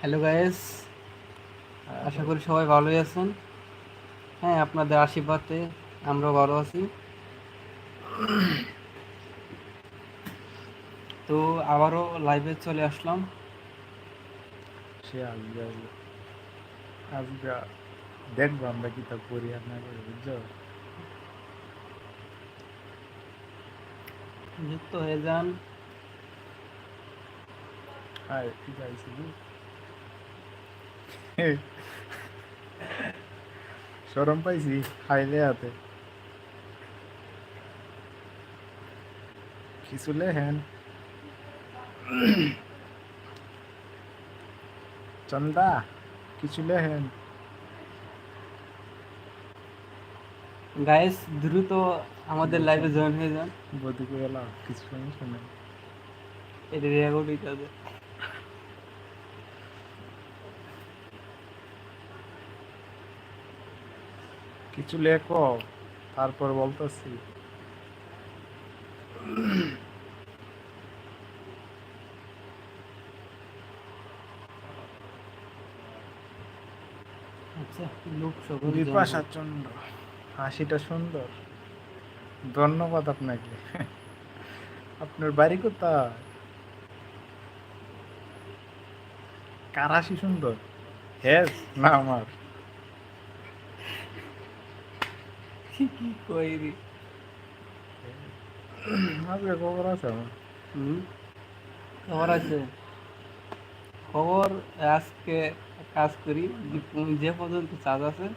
Hello guys আশা করি সবাই ভালোই আছেন। হ্যাঁ আপনাদের আশীর্বাদে আমরা ভালো আছি। তো আবারও লাইভে চলে আসলাম। সে আসবে আসবে। দেখব আমরা কি তা করি আর না বুঝছ? যুক্ত হয়ে যান। শুধু সরম পাইছি খাইলে হাতে কিছু লেহেন চন্দা কিছু লেহেন গাইস দ্রুত আমাদের লাইভে জয়েন হয়ে যান। বদিকে এলাম কিছু নেই। এটা রেকর্ড হইতে কিছু লেখো তারপর বলতেছি। আচ্ছা বিপাশা চন্দ্র হাসিটা সুন্দর। ধন্যবাদ আপনাকে। আপনার বাড়ি কোথায়? কার হাসি সুন্দর? হ্যাঁ না আমার। কি কই রে আজকে খবর আছে আমার? হুম? খবর আছে। খবর আজকে কাজ করি যে- পর্যন্ত চার্জ আছে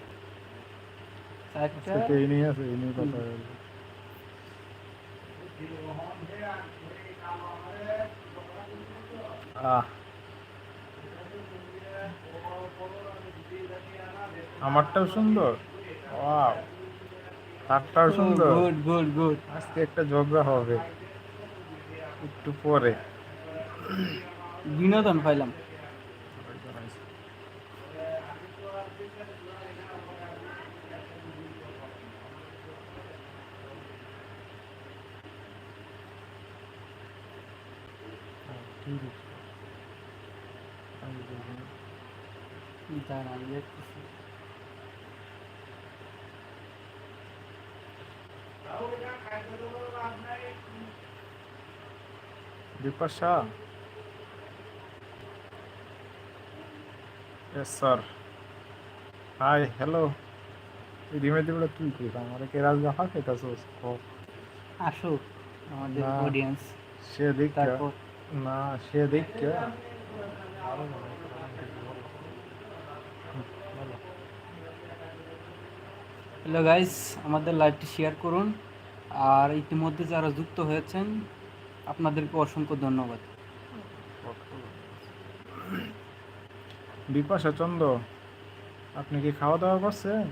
আমারটাও সুন্দর। ওয়াও। তারটাও সুন্দর। গুড গুড গুড আজকে একটা ঝগড়া হবে। একটু পরে। বিনোদন পাইলাম। Bipasha? Yes sir hi hello রিমে দিবড়া তুই কি? আমার কে রাজ আমাদের অডিয়েন্স সে দেখ। না সে দেখ। হ্যালো গাইস আমাদের লাইভটি শেয়ার করুন। আর ইতিমধ্যে যারা যুক্ত হয়েছেন, আপনাদেরকে অসংখ্য ধন্যবাদ। বিপাশা চন্দ্র, আপনি কি খাওয়া দাওয়া করছেন?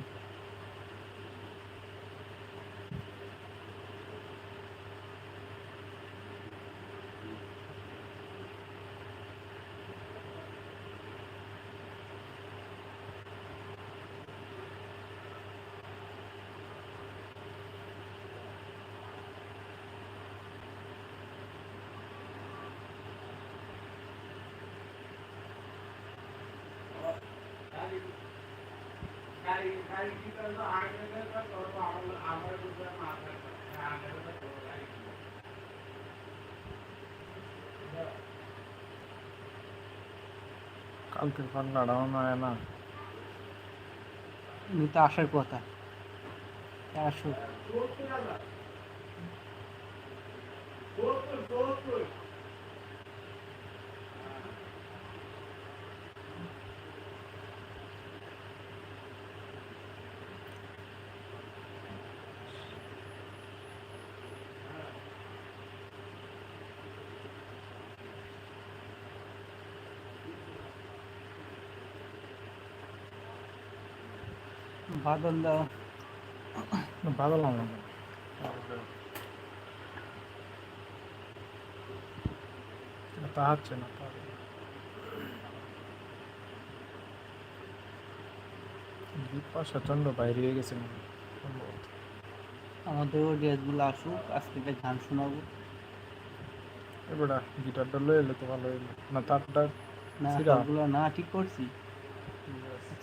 কালকে পান্নাটাও নয় না উনি তো আসার কথা। আসুক বাদল দাও লাগে না তা হচ্ছে না তা হবে না। বিপাশা চন্দ্র বাইরে হয়ে গেছে। আমাদের অডিয়েন্সগুলো আসুক আজকে গান শোনাবো। এবারে গিটারটা লয়ে এলে তো ভালো হইল। না তারটা না না ঠিক করছি।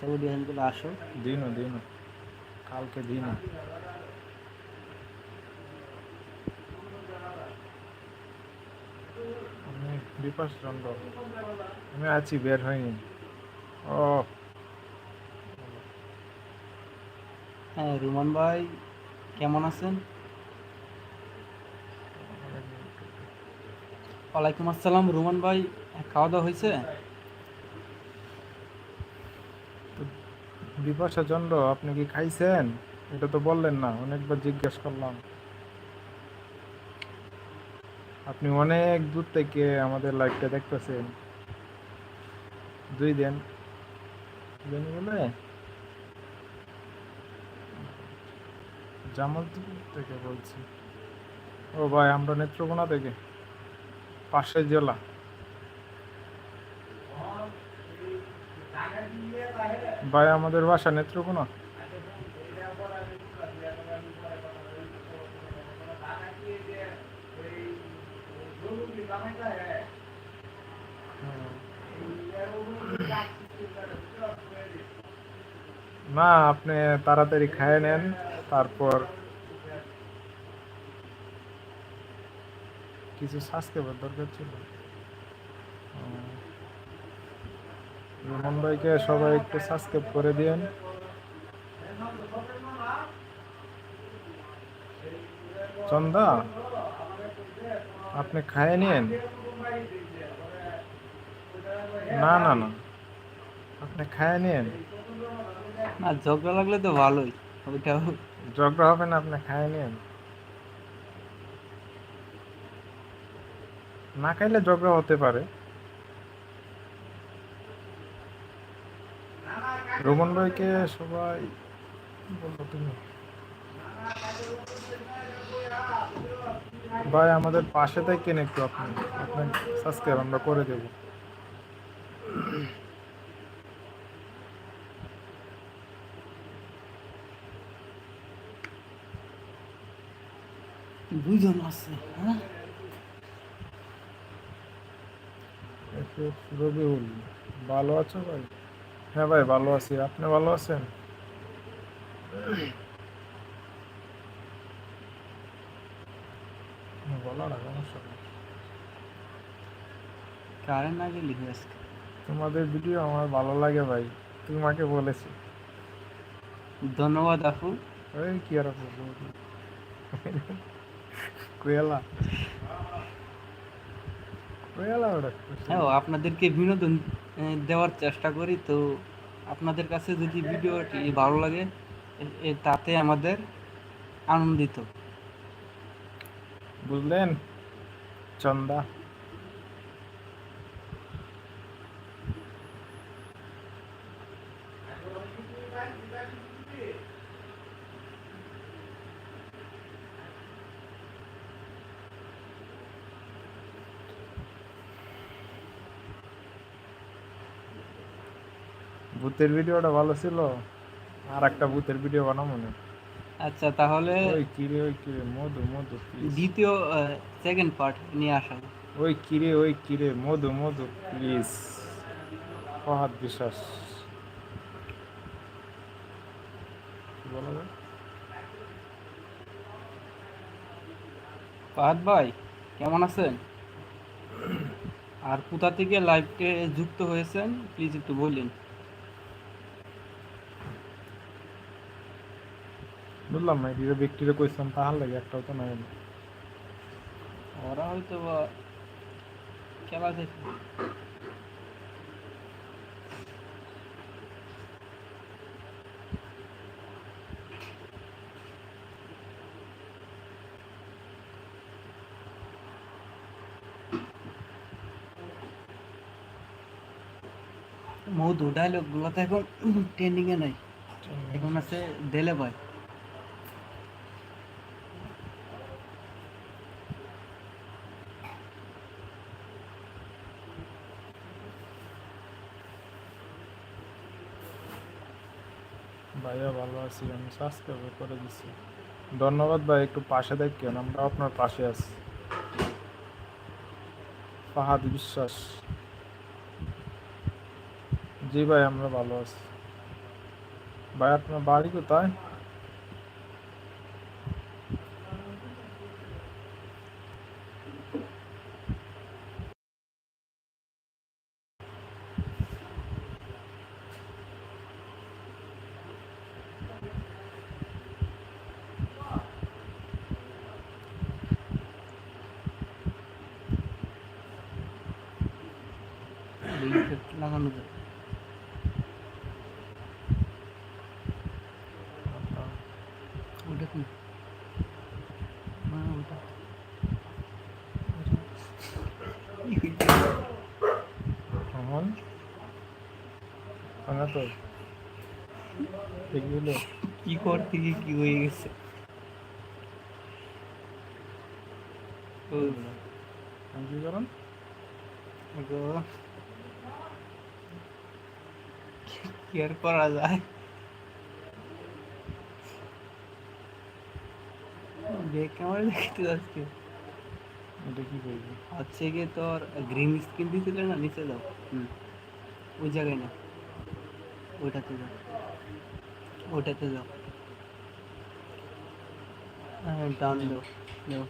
আচ্ছা অডিয়েন্সগুলো আসো দিন দিন কালকে দিন আমি বিপাস চন্দ্র। আমি আছি বের হয়নি। ও। হ্যাঁ রুমান ভাই কেমন আছেন? ওয়ালাইকুম আসসালাম। রুমান ভাই খাওয়া দাওয়া হয়েছে? বিপাশা চন্দ্র, আপনি কি খাইছেন? এটা তো বললেন না, অনেকবার জিজ্ঞেস করলাম। আপনি অনেক দূর থেকে আমাদের লাইভটা দেখতেছেন। দুই দিন। দিন বলে? জামালপুর থেকে বলছি। ও ভাই, আমরা নেত্রকোনা থেকে। পাশের জেলা। ভাই আমাদের বাসা নেত্রকোনা। না আপনি তাড়াতাড়ি খায় নেন তারপর কিছু সাবস্ক্রাইবার দরকার ছিল। ও। রমন ভাইকে সবাই একটু সাবস্ক্রাইব করে দিয়েন। চন্দা আপনি খায় নিয়েন? না না না। আপনি খায় নিয়েন। না ঝগড়া লাগলে তো ভালোই ওইটাও ঝগড়া হবে না আপনি খায় নিয়েন। না খাইলে ঝগড়া হতে পারে। রোমন ভাইকে সবাই কি বলব তুমি। ভাই আমাদের পাশে থাকেন একটু আপনি। আপনার সাবস্ক্রাইব আমরা করে দেব। দুইজন আছে হ্যাঁ? রবিউল ভালো আছো ভাই? হ্যাঁ ভাই ভালো আছি। আপনি ভালো আছেন। কারেন্ট আজকে? তোমাদের ভিডিও আমার ভালো লাগে ভাই। তোমাকে বলেছি। ধন্যবাদ আপু। ওই কি আর বলব? কোয়েলা। কোয়েলা ওটা। হ্যাঁ আপনাদেরকে বিনোদন দেওয়ার চেষ্টা করি। তো আপনাদের কাছে যদি ভিডিওটি ভালো লাগে তাতে আমাদের আনন্দিত। বুঝলেন? চন্দা। ভূতের ভিডিওটা ভালো ছিল আর একটা ভূতের ভিডিও বানাবো না। আচ্ছা তাহলে ওই কিরে ওই কিরে মধু মধু। দ্বিতীয় সেকেন্ড পার্ট নিয়ে আসা। ওই কিরে ওই কিরে মধু মধু প্লিজ ফহাদ বিশ্বাস। কি বলা ফাহাদ ভাই কেমন আছেন? আর কোথা থেকে লাইভে যুক্ত হয়েছেন প্লিজ একটু বললেন। বুঝলাম না এটা ব্যক্তিরে কইছিলাম তাহার লাগে একটাও তো নাই ওরা হয়তো বা খেলা দেখে মধু ডায়লগ গুলো তো এখন ট্রেন্ডিং এ নাই এখন আছে দেলে ভাই ভাইয়া, ভালো আছি। আমি সাবস্ক্রাইব করে দিচ্ছি ধন্যবাদ ভাই, একটু পাশে দেখেন, আমরা আপনার পাশে আছি। ফাহাদ বিশ্বাস। জি ভাই, আমরা ভালো আছি। ভাই, আপনার বাড়ি কোথায়? এই লাগানো যায়। ওটা কি? না ওটা। তো। কি করতে গিয়ে কি হয়ে গেছে? কি করেন কি আর করা যায়? দেখ আমার দেখতে যাচ্ছে এটা কি করব হচ্ছে গিয়ে তোর গ্রিন স্ক্রিন দিয়েছিল না নিচে যাও হুম। ওই জায়গায় না। ওইটাতে যাও ওইটাতে যাও হ্যাঁ ডান দাও। দাও।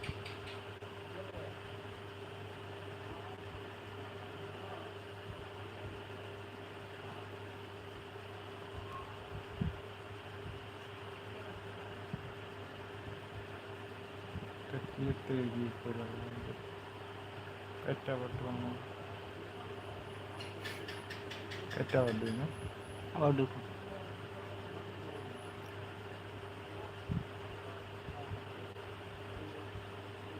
এটা ক্লিক থেকে গিয়ে করে একটা আবার তোমার